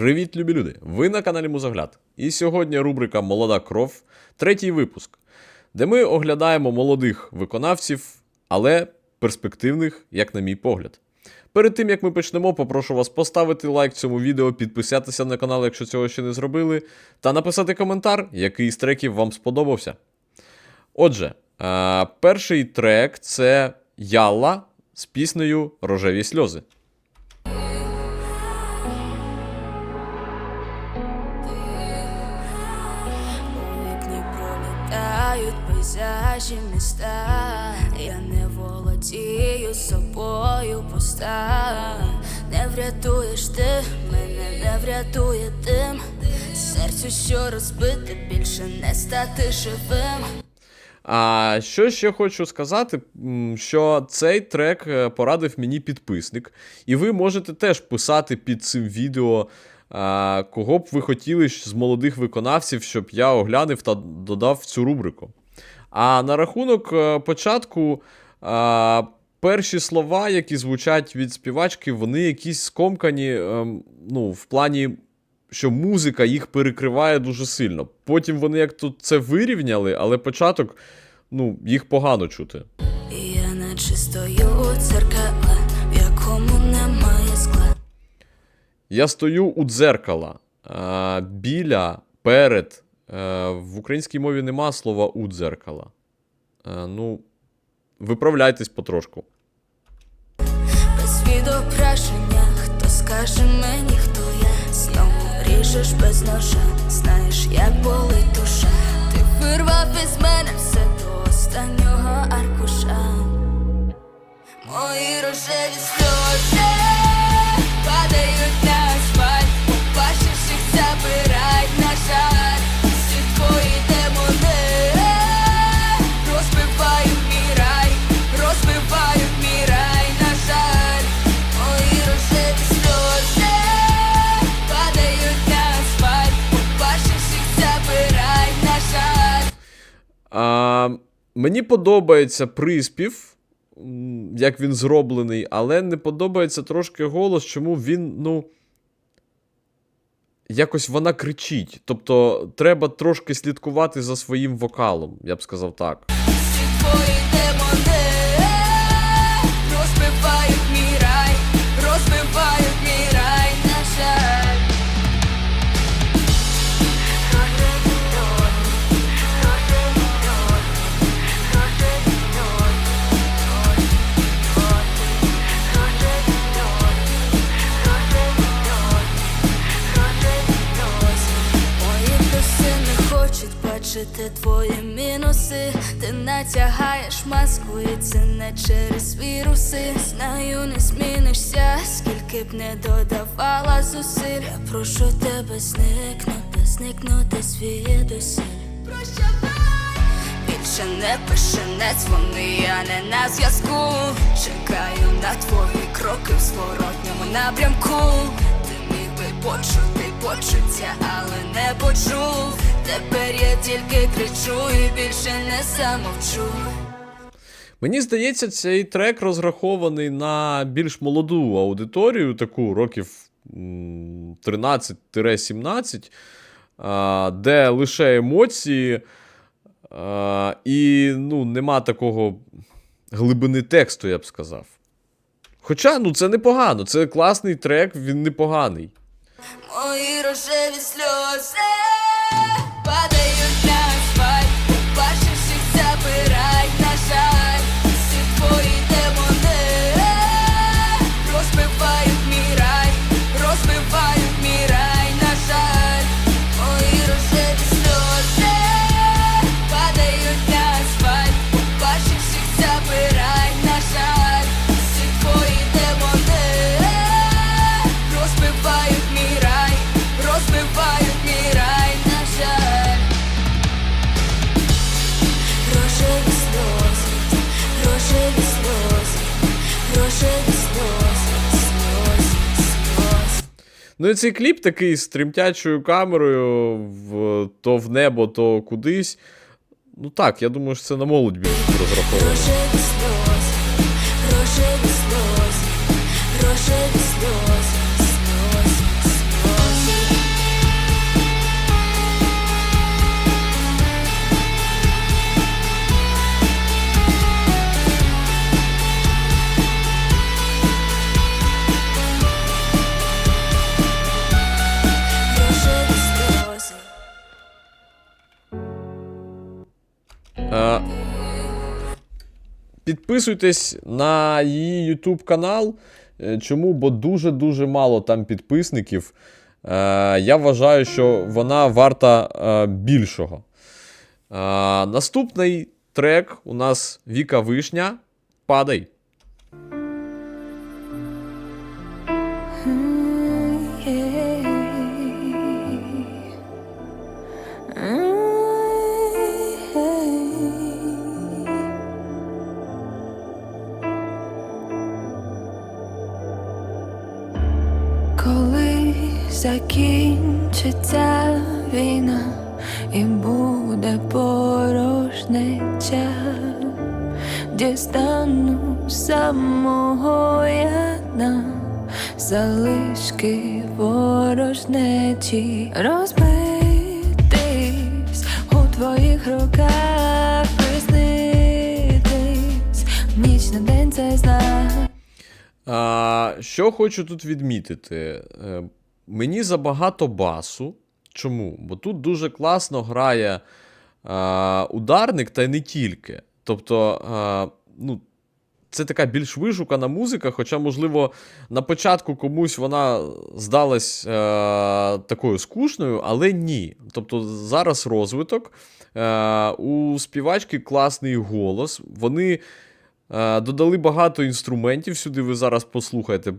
Привіт, любі люди! Ви на каналі Музогляд. І сьогодні рубрика Молода кров, третій випуск, де ми оглядаємо молодих виконавців, але перспективних, як на мій погляд. Перед тим як ми почнемо, попрошу вас поставити лайк цьому відео, підписатися на канал, якщо цього ще не зробили, та написати коментар, який з треків вам сподобався. Отже, е, перший трек це Ялла з піснею Рожеві сльози. Пейзажі міста. Я не володію собою пуста. Не врятуєш ти, мене не врятує тим. Серцю, що розбите, більше не стати живим. А що ще хочу сказати, що цей трек е, порадив мені підписник, і ви можете теж писати під цим відео, кого б ви хотіли з молодих виконавців, щоб я оглянув та додав цю рубрику. А на рахунок е, початку, а, перші слова, які звучать від співачки, вони якісь скомкані, ем, ну, в плані що музика їх перекриває дуже сильно. Потім вони як тут це вирівняли, але початок, ну, їх погано чути. Я наче стою у дзеркала, в якому немає скла. Я стою у дзеркала. А, біля, перед. Е, в українській мові нема слова у дзеркала. Е, ну, виправляйтесь потрошку. Без відображення, хто скаже мені, хто я Знову ріжеш без ножа, знаєш, як болить душа Ти вирвав із мене все до останнього аркуша Мої рожеві сльози мені подобається приспів, як він зроблений, але не подобається трошки голос, чому він, ну. Якось вона кричить. Тобто треба трошки слідкувати за своїм вокалом, я б сказав так. Бачити твої мінуси. Ти натягаєш маску, і це не через віруси. Знаю, не змінишся, скільки б не додавала зусиль. Я прошу тебе зникнути, зникнути звідусіль. Більше не пиши, не дзвони, я не на зв'язку. Чекаю на твої кроки в зворотньому напрямку. Ти міг би почути почуття, але не почув. Тепер я тільки кричу і більше не замовчу. Мені здається, цей трек розрахований на більш молоду аудиторію, таку років 13-17, де лише емоції, і ну, нема такого глибини тексту, я б сказав. Хоча, ну, це непогано, це класний трек, він непоганий. Мої рожеві сльози Ну і цей кліп такий з тремтячою камерою в, то в небо, то кудись. Ну так, я думаю, що це на молодь більше розраховано. Підписуйтесь на її YouTube канал. Е, Чому? Бо дуже-дуже мало там підписників. Е, Я вважаю, що вона варта е, більшого. Наступний трек у нас Віка Вишня. Падай. Порожнеча, дістану самого яна, залишки ворожнечі, розбитись у твоїх руках, приснитись, ніч на день це знак. А, що хочу тут відмітити? Е, Мені забагато басу. Чому? Бо тут дуже класно грає ударник, та й не тільки. Тобто, ну, це така більш вишукана музика, хоча, можливо, на початку комусь вона здалась е, такою скучною, але ні. Тобто зараз розвиток. Е, у співачки класний голос. Вони Е, Додали багато інструментів сюди. Ви зараз послухаєте.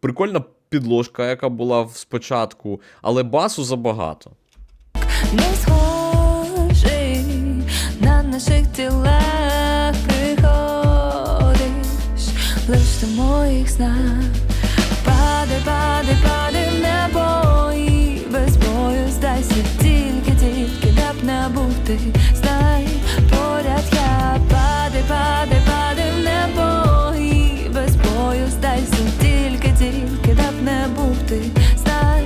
Прикольна підложка, яка була спочатку, але басу забагато. не моїх снах. Падай, падай, падай в небо і без бою здайся, тільки, тільки даб не бути. Знай, поряд я падай, падай, падай в небо і без бою здайся, тільки, тільки даб не бути. Знай,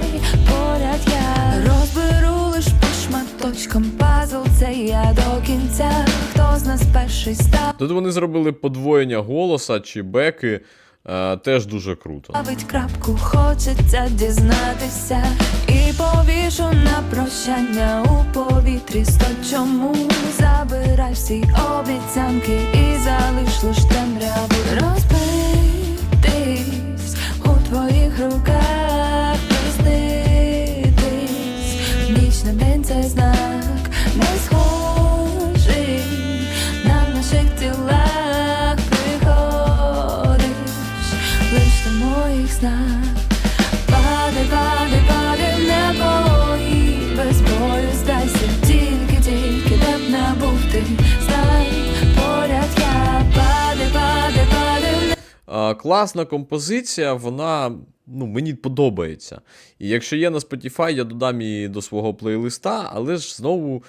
поряд я розберу лиш по шматочкам пазл, це я до кінця. Хто з нас перший став? Тут вони зробили подвоєння голоса чи беки. Е, Теж дуже круто. Ставить крапку, хочеться дізнатися і повішу на прощання у повітрі. Сто чому забирай всі обіцянки і залиш лиш темряву розбитись снах Падай, падай, падай в небо без бою здайся, тільки, тільки де б не бути, знай, поряд я падай, падай, падай в Е, Класна композиція, вона ну, мені подобається. І якщо є на Spotify, я додам її до свого плейлиста, але ж знову.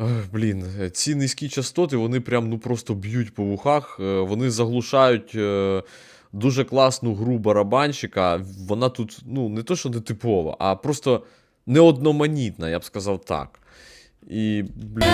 ех, Блін, ці низькі частоти, вони прям ну просто б'ють по вухах, е, вони заглушають е, дуже класну гру барабанщика. Вона тут, ну, не то, що не типова, а просто неодноманітна, я б сказав так. І, блін.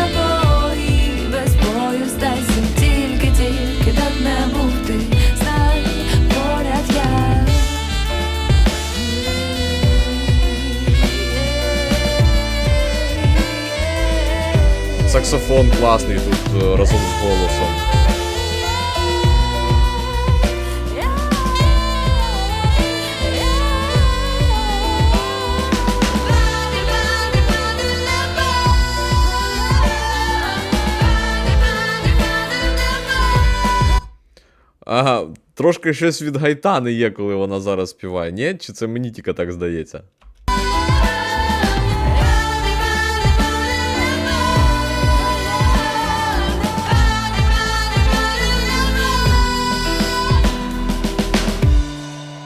Саксофон класний тут е, разом з голосом. Трошки щось від гайтани є, коли вона зараз співає. Ні? Чи це мені тільки так здається?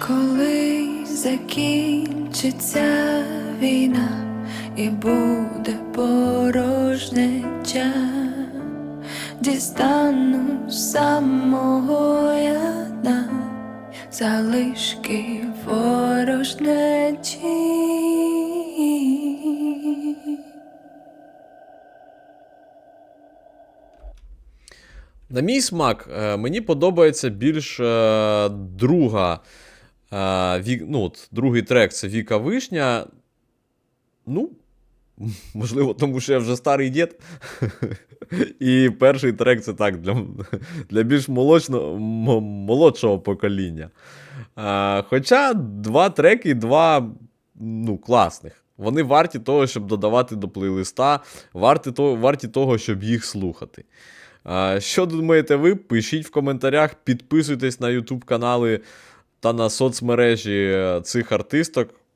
Коли закінчиться війна і буде порожнеча, дістану самого яна, залишки ворожнечі. На мій смак, е, мені подобається більш е, друга. Е, ну, от, другий трек це Віка Вишня. Ну, Можливо, тому що я вже старий дід. І перший трек це так для, для більш молочно, молодшого покоління. А, хоча два треки, два ну, класних. Вони варті того, щоб додавати до плейлиста, варті того, варті того, щоб їх слухати. А, що думаєте ви? Пишіть в коментарях, підписуйтесь на YouTube канали та на соцмережі цих артисток.